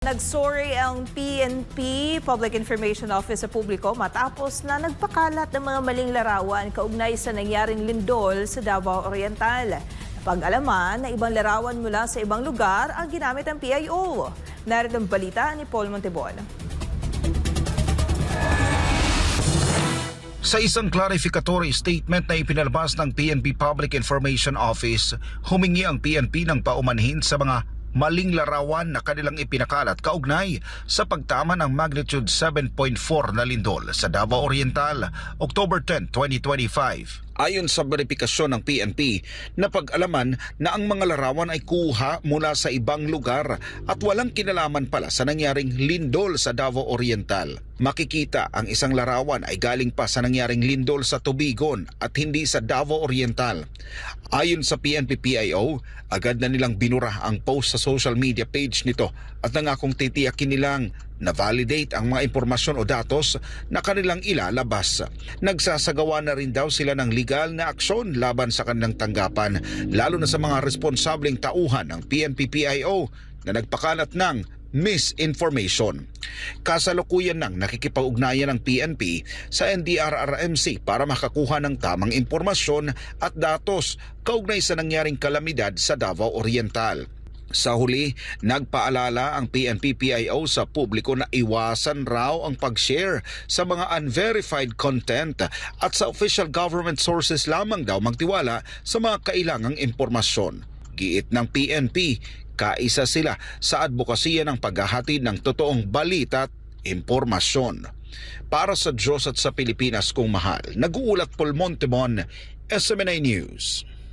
Nagsorry ang PNP, Public Information Office sa publiko matapos na nagpakalat ng mga maling larawan kaugnay sa nangyaring lindol sa Davao Oriental. Pag-alaman na ibang larawan mula sa ibang lugar ang ginamit ng PIO. Narito ang balita ni Paul Montebon. Sa isang clarificatory statement na ipinalabas ng PNP Public Information Office, humingi ang PNP ng paumanhin sa mga maling larawan na kanilang ipinakalat kaugnay sa pagtama ng magnitude 7.4 na lindol sa Davao Oriental, October 10, 2025. Ayon sa verifikasyon ng PNP, napag-alaman na ang mga larawan ay kuha mula sa ibang lugar at walang kinalaman pala sa nangyaring lindol sa Davao Oriental. Makikita ang isang larawan ay galing pa sa nangyaring lindol sa Tubigon at hindi sa Davao Oriental. Ayon sa PNP PIO, agad na nilang binura ang post sa social media page nito at nangakong titiyakin nilang na validate ang mga impormasyon o datos na kanilang ilalabas. Nagsasagawa na rin daw sila ng legal na aksyon laban sa kanilang tanggapan, lalo na sa mga responsableng tauhan ng PNP-PIO na nagpakalat ng misinformation. Kasalukuyan nang nakikipag-ugnayan ng PNP sa NDRRMC para makakuha ng tamang impormasyon at datos kaugnay sa nangyaring kalamidad sa Davao Oriental. Sa huli, nagpaalala ang PNP-PIO sa publiko na iwasan raw ang pag-share sa mga unverified content at sa official government sources lamang daw magtiwala sa mga kailangang impormasyon. Giit ng PNP, kaisa sila sa advokasya ng paghahatid ng totoong balita at impormasyon. Para sa Diyos at sa Pilipinas kung mahal, nag-uulat Paul Montemon, SMNA News.